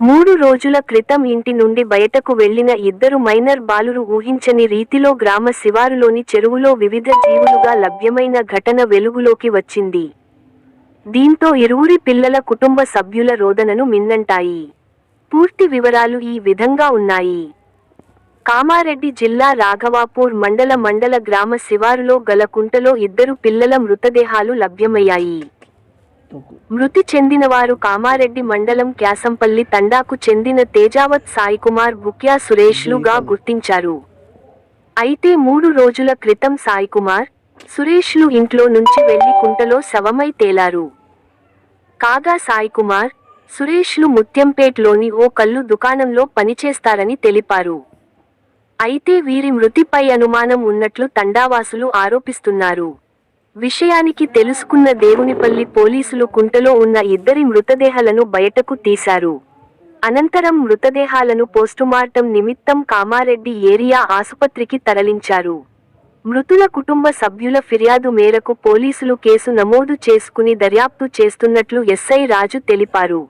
మూడు రోజుల క్రితం ఇంటి నుండి బయటకు వెళ్ళిన ఇద్దరు మైనర్ బాలురు ఊహించని రీతిలో గ్రామ శివారులోని చెరువులో వివిధ జీవులుగా లభ్యమైన ఘటన వెలుగులోకి వచ్చింది. దీంతో ఇరువురి పిల్లల కుటుంబ సభ్యుల రోదనను మిన్నంటాయి. పూర్తి వివరాలు ఈ విధంగా ఉన్నాయి. కామారెడ్డి జిల్లా రాఘవాపూర్ మండల మండల గ్రామ శివారులో గల కుంటలో ఇద్దరు పిల్లల మృతదేహాలు లభ్యమయ్యాయి. మృతి చెందినవారు కామారెడ్డి మండలం క్యాసంపల్లి తండాకు చెందిన తేజావత్ సాయికుమార్ బుక్యా సురేష్లుగా గుర్తించారు. అయితే మూడు రోజుల క్రితం సాయికుమార్ సురేష్లు ఇంట్లో నుంచి వెళ్ళి కుంటలో శవమై తేలారు. కాగా సాయికుమార్ సురేష్లు ముత్యంపేట్లోని ఓ కల్లు దుకాణంలో పనిచేస్తారని తెలిపారు. అయితే వీరి మృతిపై అనుమానం ఉన్నట్లు తండావాసులు ఆరోపిస్తున్నారు. విషయానికి తెలుసుకున్న దేవునిపల్లి పోలీసులు కుంటలో ఉన్న ఇద్దరి మృతదేహాలను బయటకు తీశారు. అనంతరం మృతదేహాలను పోస్టుమార్టం నిమిత్తం కామారెడ్డి ఏరియా ఆసుపత్రికి తరలించారు. మృతుల కుటుంబ సభ్యుల ఫిర్యాదు మేరకు పోలీసులు కేసు నమోదు చేసుకుని దర్యాప్తు చేస్తున్నట్లు ఎస్ఐ రాజు తెలిపారు.